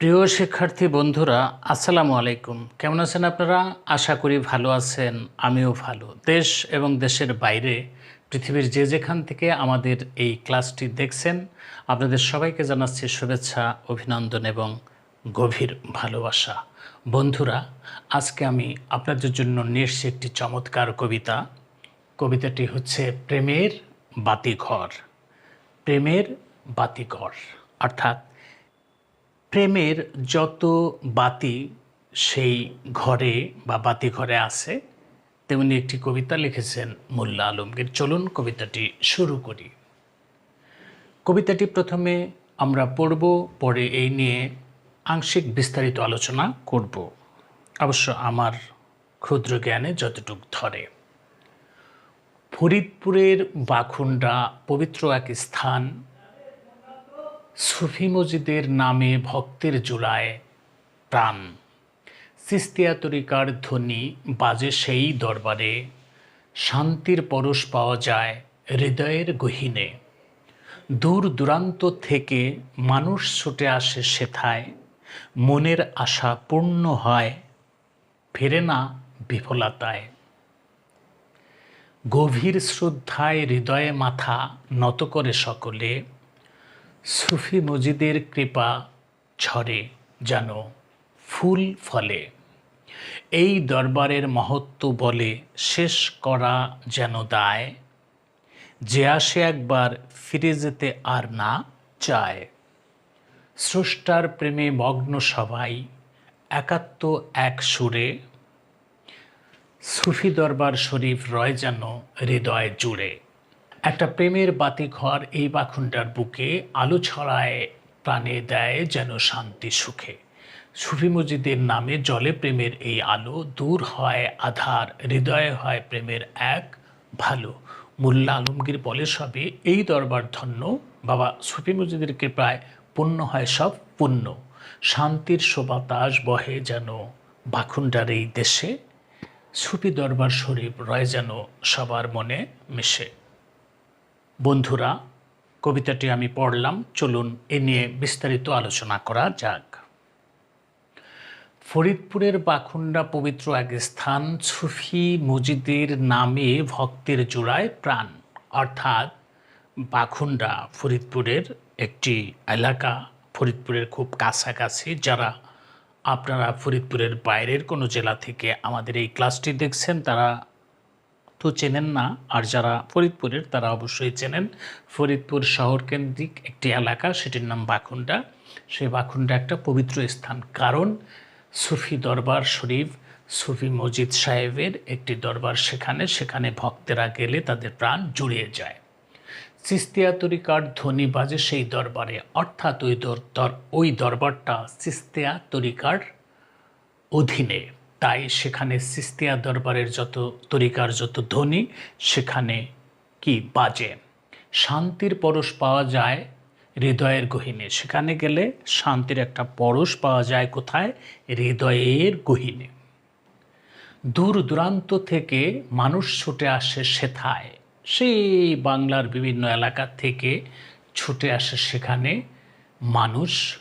প্রিয় শিক্ষার্থী বন্ধুরা, আসসালামু আলাইকুম। কেমন আছেন আপনারা? আশা করি ভালো আছেন, আমিও ভালো। দেশ এবং দেশের বাইরে, পৃথিবীর যে যেখান থেকে আমাদের এই ক্লাসটি দেখছেন, আপনাদের সবাইকে জানাচ্ছি শুভেচ্ছা, অভিনন্দন এবং গভীর ভালোবাসা। বন্ধুরা, আজকে আমি আপনাদের জন্য নিয়ে একটি চমৎকার কবিতা। কবিতাটি হচ্ছে প্রেমের বাতিঘর। প্রেমের বাতিঘর, অর্থাৎ প্রেমের যত বাতি সেই ঘরে বা বাতি ঘরে আছে, তেমনি একটি কবিতা লিখেছেন মোল্লা আলমগীর। চলুন কবিতাটি শুরু করি। কবিতাটি প্রথমে আমরা পড়ব, পরে এই নিয়ে আংশিক বিস্তারিত আলোচনা করব। অবশ্য আমার ক্ষুদ্র জ্ঞানে যতটুক ধরে। ফরিদপুরের বাখুন্ডা পবিত্র এক স্থান সুফি মসজিদের নামে ভক্তের জোড়ায় প্রাণ। সিস্তিয়া তরিকার ধ্বনি বাজে সেই দরবারে, শান্তির পরশ পাওয়া যায় হৃদয়ের গহীনে। দূর দূরান্ত থেকে মানুষ ছুটে আসে সেথায়, মনের আশা পূর্ণ হয়, ফেরে না বিফলতায়। গভীর শ্রদ্ধায় হৃদয়ে মাথা নত করে সকলে সুফি মজিদের কৃপা ঝরে যেন ফুল ফলে। এই দরবারের মহত্ব বলে শেষ করা যেন দায়। যে আসে একবার ফিরে যেতে আর না চায়। স্রষ্টার প্রেমে মগ্ন সবাই একাত্ম এক সুরে। সুফি দরবার শরীফ রয় যেন হৃদয় জুড়ে। একটা প্রেমের বাতিঘর এই বাখুনটার বুকে আলো ছড়ায়, প্রাণে দেয় যেন শান্তি সুখে। সুফি মসজিদের নামে জলে প্রেমের এই আলো দূর হয়, আধার হৃদয়ে হয় প্রেমের এক ভালো। মোল্লা আলমগীর বলে সবে, এই দরবার ধন্য। বাবা, সুফি মসজিদের কৃপায় পুণ্য হয় সব পুণ্য। শান্তির শোভাতাস বহে যেন বাখুন্ডার এই দেশে। সুফি দরবার শরীফ রয় যেন সবার মনে মিশে। বন্ধুরা, কবিতাটি আমি পড়লাম। চলুন এ নিয়ে বিস্তারিত আলোচনা করা যাক। ফরিদপুরের বাখুন্ডা পবিত্র এক স্থান সুফি মজিদের নামে ভক্তের জোড়ায় প্রাণ। অর্থাৎ বাখুন্ডা ফরিদপুরের একটি এলাকা, ফরিদপুরের খুব কাছাকাছি। যারা আপনারা ফরিদপুরের বাইরের কোনো জেলা থেকে আমাদের এই ক্লাসটি দেখছেন, তারা তো চেনেন না, আর যারা ফরিদপুরের তারা অবশ্যই চেনেন। ফরিদপুর শহর কেন্দ্রিক একটি এলাকা, সেটির নাম বাখুন্ডা। সেই বাখুন্ডা একটা পবিত্র স্থান। কারণ? সুফি দরবার শরীফ, সুফি মসজিদ সাহেবের একটি দরবার সেখানে। সেখানে ভক্তেরা গেলে তাদের প্রাণ জুড়িয়ে যায়। সিস্তিয়া তরিকার ধ্বনি বাজে সেই দরবারে। অর্থাৎ ওই দর ওই দরবারটা সিস্তিয়া তরিকার অধীনে। তাই সেখানে সিস্তিয়া দরবারের যত তরিকার যত ধ্বনি, সেখানে কি বাজে? শান্তির পরশ পাওয়া যায় হৃদয়ের গহীনে। সেখানে গেলে শান্তির একটা পরশ পাওয়া যায় কোথায়? হৃদয়ের গহীনে। দূর দূরান্ত থেকে মানুষ ছুটে আসে সেথায়। সেই বাংলার বিভিন্ন এলাকা থেকে ছুটে আসে সেখানে মানুষ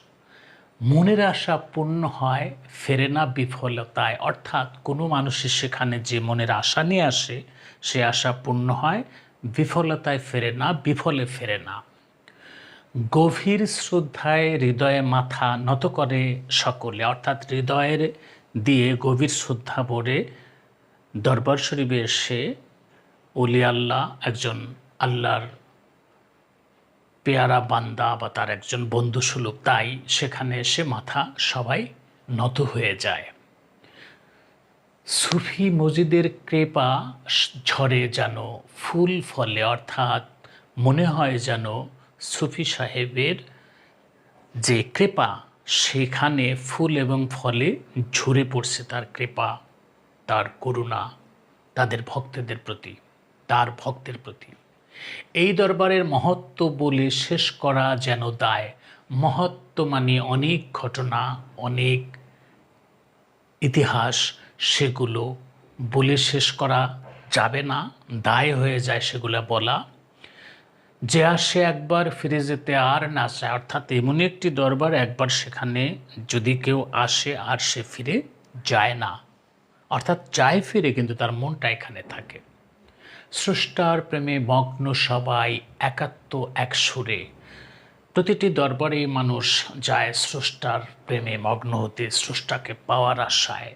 মনের আশা পূর্ণ হয়, ফেরে না বিফলতায়। অর্থাৎ কোনো মানুষের সেখানে যে মনের আশা নিয়ে আসে, সে আশা পূর্ণ হয়, বিফলতায় ফেরে না, বিফলে ফেরে না। গভীর শ্রদ্ধায় হৃদয়ে মাথা নত করে সকলে, অর্থাৎ হৃদয়ের দিয়ে গভীর শ্রদ্ধা ভরে দরবার শরীফে এসে অলি আল্লাহ, একজন আল্লাহর পেয়ারা বান্দা বা তার একজন বন্ধু সুলভ তাই সেখানে এসে মাথা সবাই নত হয়ে যায়। সুফি মসজিদের কৃপা ঝরে যেন ফুল ফলে, অর্থাৎ মনে হয় যেন সুফি সাহেবের যে কৃপা সেখানে ফুল এবং ফলে ঝরে পড়ছে তার কৃপা তার করুণা, তাদের ভক্তদের প্রতি, তার ভক্তের প্রতি। এই দরবারের মহত্ব বলে শেষ করা যেন দায়। মহত্ব মানে অনেক ঘটনা, অনেক ইতিহাস সেগুলো বলে শেষ করা যাবে না, দায় হয়ে যায় সেগুলো বলা। যে আসে একবার ফিরে যেতে আর না চায়, অর্থাৎ এমনই একটি দরবার একবার সেখানে যদি কেউ আসে আর সে ফিরে যায় না। অর্থাৎ যায় ফিরে কিন্তু তার মনটা এখানে থাকে। স্রষ্টার প্রেমে মগ্ন সবাই একাত্ম এক সুরে। প্রতিটি দরবারে মানুষ যায় স্রষ্টার প্রেমে মগ্ন হতে, স্রষ্টাকে পাওয়ার আশায়।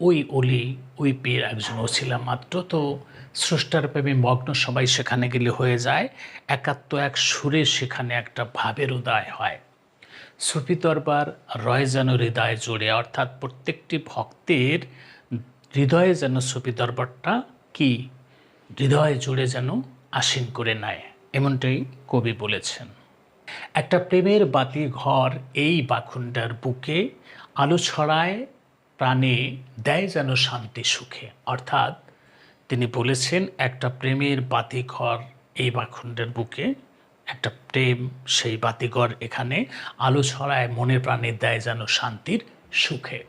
ওই অলি, ওই পীর একজন ওছিলা মাত্র, তো স্রষ্টার প্রেমে মগ্ন সবাই সেখানে গেলে হয়ে যায়। একাত্ম এক সুরে সেখানে একটা ভাবের উদয় হয়। সুফি দরবার রয় যেন হৃদয় জুড়ে, অর্থাৎ প্রত্যেকটি ভক্তের হৃদয়ে যেন সুফি দরবারটা কি? হৃদয় জুড়ে যেন আসীন করে নেয়, এমনটাই কবি বলেছেন। একটা প্রেমের বাতি ঘর এই বাখুন্ডার বুকে, আলো ছড়ায়, প্রাণে দেয় যেন শান্তি সুখে। অর্থাৎ তিনি বলেছেন, একটা প্রেমের বাতিঘর এই বাখুন্ডের বুকে, একটা প্রেম সেই বাতিঘর এখানে আলো ছড়ায় মনে প্রাণে দেয় যেন শান্তির সুখে।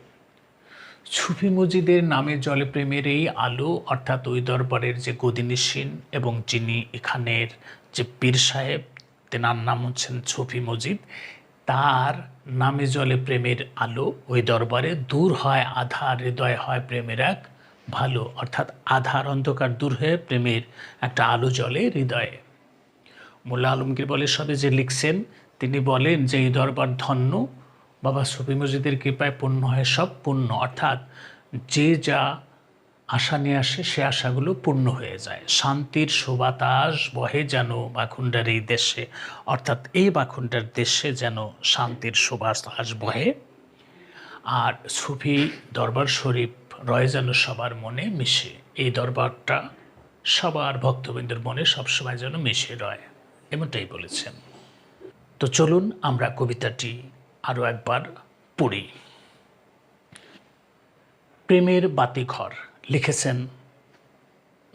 সুফি মজিদের নামে জলে প্রেমের এই আলো, অর্থাৎ ওই দরবারের যে গদিনিসীন এবং যিনি এখানের যে পীর সাহেব, তেনার নাম হচ্ছেন সুফি মজিদ, তার নামে জলে প্রেমের আলো ওই দরবারে দূর হয়, আধার হৃদয় হয় প্রেমের এক ভালো, অর্থাৎ আধার অন্ধকার দূর হয়ে প্রেমের একটা আলো জ্বলে হৃদয়ে। মোল্লা আলমগীর বলে সবে যে লিখছেন, তিনি বলেন যে এই দরবার ধন্য বাবা সুফি মসজিদের কৃপায় পূর্ণ হয়, সব পূর্ণ। অর্থাৎ যে যা আশা নিয়ে আসে, সে আশাগুলো পূর্ণ হয়ে যায়। শান্তির সুবাতাস বহে যেন বাখুন্ডার এই দেশে। অর্থাৎ এই বাখুন্ডার দেশে যেন শান্তির সুবাতাস বহে। আর সুফি দরবার শরীফ রয় যেন সবার মনে মিশে। এই দরবারটা সবার ভক্তবৃন্দের মনে সবসময় যেন মিশে রয়। এমনটাই বলেছেন। তো চলুন আমরা কবিতাটি আরও একবার পড়ি। প্রেমের বাতিঘর লিখেছেন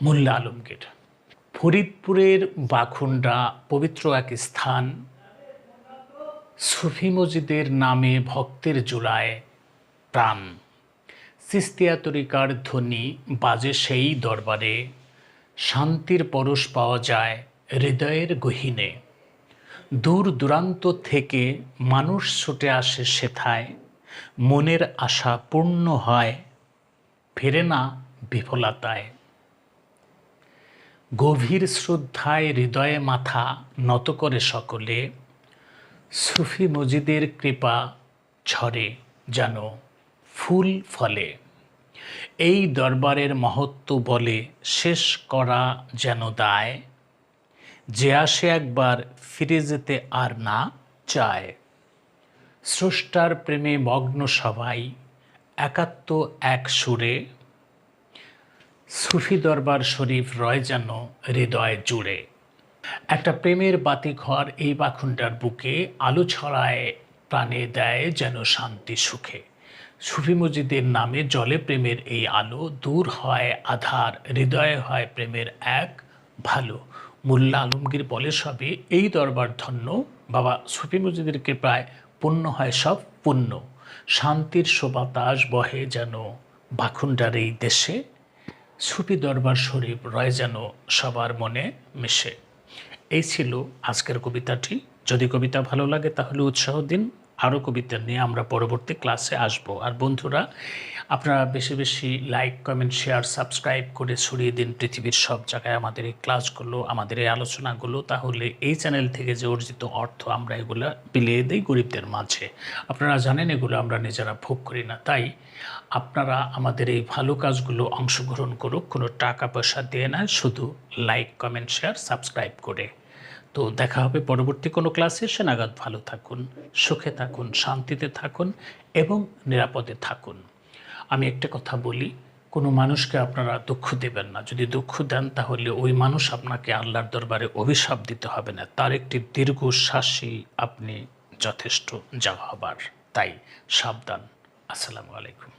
মোল্লা আলমগীর। ফরিদপুরের বাখুন্ডা পবিত্র এক স্থান, সুফি মসজিদের নামে ভক্তের জোড়ায় প্রাণ। সিস্তিয়া তরিকার ধ্বনি বাজে সেই দরবারে, শান্তির পরশ পাওয়া যায় হৃদয়ের গহীনে। দূর দূরান্ত থেকে মানুষ ছুটে আসে সেথায়। মনের আশা পূর্ণ হয়, ফেরে না বিফলতায়। গভীর শ্রদ্ধায় হৃদয়ে মাথা নত করে সকলে, সুফি মজিদের কৃপা ঝরে যেন ফুল ফলে। এই দরবারের মহত্ব বলে শেষ করা যেন দায়। যে আসে একবার ফিরে যেতে আর না চায়। স্রষ্টার প্রেমে মগ্ন সবাই, একাত্ম এক সুরে। সুফি দরবার শরীফ রয় যেন হৃদয় জুড়ে। একটা প্রেমের বাতি ঘর এই বাখুন্ডার বুকে আলো ছড়ায়, প্রাণে দেয় যেন শান্তি সুখে। সুফি মজিদের নামে জলে প্রেমের এই আলো দূর হয়, আধার হৃদয়ে হয় প্রেমের এক ভালো মোল্লা আলমগীর বলে সবে এই দরবার ধন্য। বাবা সুফি মসজিদের কৃপায় পূর্ণ হয়, সব পুণ্য। শান্তির শোভাতাস বহে যেন বাখুন্ডার এই দেশে। সুফি দরবার শরীফ রয় যেন সবার মনে মিশে। এই ছিল আজকের কবিতাটি। যদি কবিতা ভালো লাগে তাহলে উৎসাহ দিন। আরও কবিতা নিয়ে আমরা পরবর্তী ক্লাসে আসব। আর বন্ধুরা আপনারা বেশি বেশি লাইক কমেন্ট শেয়ার সাবস্ক্রাইব করে ছড়িয়ে দিন পৃথিবীর সব জায়গায় আমাদের এই ক্লাসগুলো আমাদের এই আলোচনাগুলো। তাহলে এই চ্যানেল থেকে যে অর্জিত অর্থ আমরা এগুলো বিলিয়ে দিই গরিবদের মাঝে। আপনারা জানেন এগুলো আমরা নিজেরা ভোগ করি না। তাই আপনারা আমাদের এই ভালো কাজগুলো অংশগ্রহণ করুক, কোনো টাকা পয়সা দিয়ে না, শুধু লাইক কমেন্ট শেয়ার সাবস্ক্রাইব করে। তো দেখা হবে পরবর্তী কোনো ক্লাসে সে নাগাদ ভালো থাকুন, সুখে থাকুন, শান্তিতে থাকুন এবং নিরাপদে থাকুন। আমি একটা কথা বলি, কোনো মানুষকে আপনারা দুঃখ দেবেন না। যদি দুঃখ দেন তাহলে ওই মানুষ আপনাকে আল্লাহর দরবারে অভিশাপ দিতে হবে না। তার একটি দীর্ঘশ্বাসই আপনি যথেষ্ট যা হবার তাই সাবধান। আসসালামু আলাইকুম।